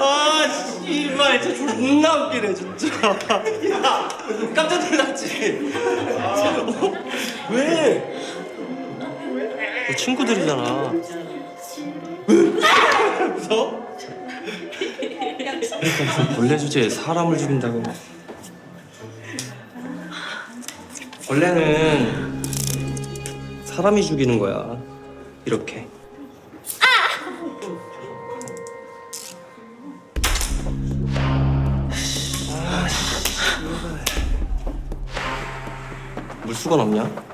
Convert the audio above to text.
아 씨발 진짜 존나 웃기네 진짜 야 깜짝 놀랐지 어? 왜? 너 친구들이잖아 무서워? 그러니까 벌레 주제에 사람을 죽인다고? 벌레는 사람이 죽이는 거야 이렇게. 물수건 없냐?